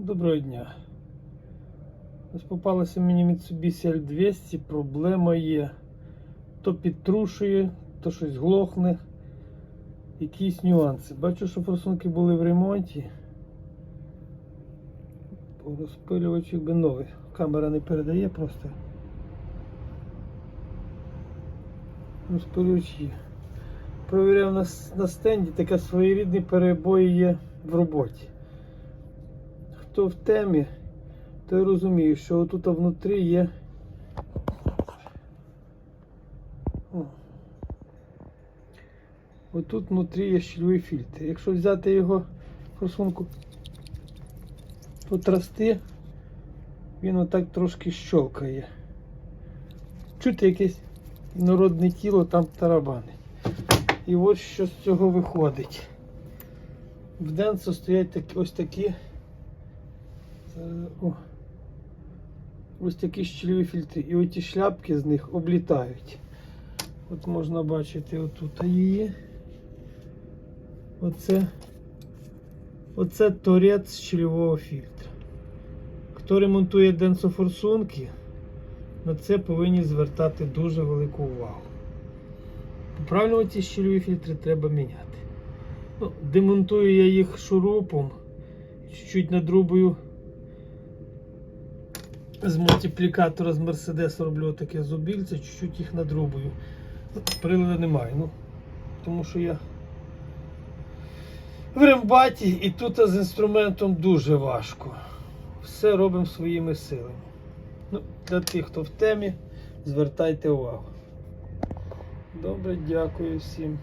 Доброго дня. Ось попалася мені Mitsubishi L200, проблема є. То підтрушує, то щось глохне. Якісь нюанси. Бачу, що форсунки були в ремонті. Розпилювач якби новий. Камера не передає просто. Розпилювач є. Провіряв на, на стенді, таке своєрідні перебої є в роботі хто в темі, той розуміє, що отут внутрі є. О. Отут внутрі є щільовий фільтр. Якщо взяти його форсунку потрасти, він отак трошки щолкає. Чути якесь інородне тіло там тарабани. І ось що з цього виходить. В Денсо стоять такі, ось такі. Зараз, О. Ось такі щільові фільтри. І оті шляпки з них облітають. От можна бачити отут її. Оце, оце торець щільового фільтра. Хто ремонтує денсофорсунки, на це повинні звертати дуже велику увагу. Правильно ці щільові фільтри треба міняти. Ну, демонтую я їх шурупом, чуть-чуть надрубую з мультиплікатора з Мерседеса роблю таке зубільце, чуть-чуть їх надрубую. Приладу немає. Ну, тому що я в рембаті і тут з інструментом дуже важко. Все робимо своїми силами. Ну, для тих, хто в темі, звертайте увагу. Добре, дякую всім.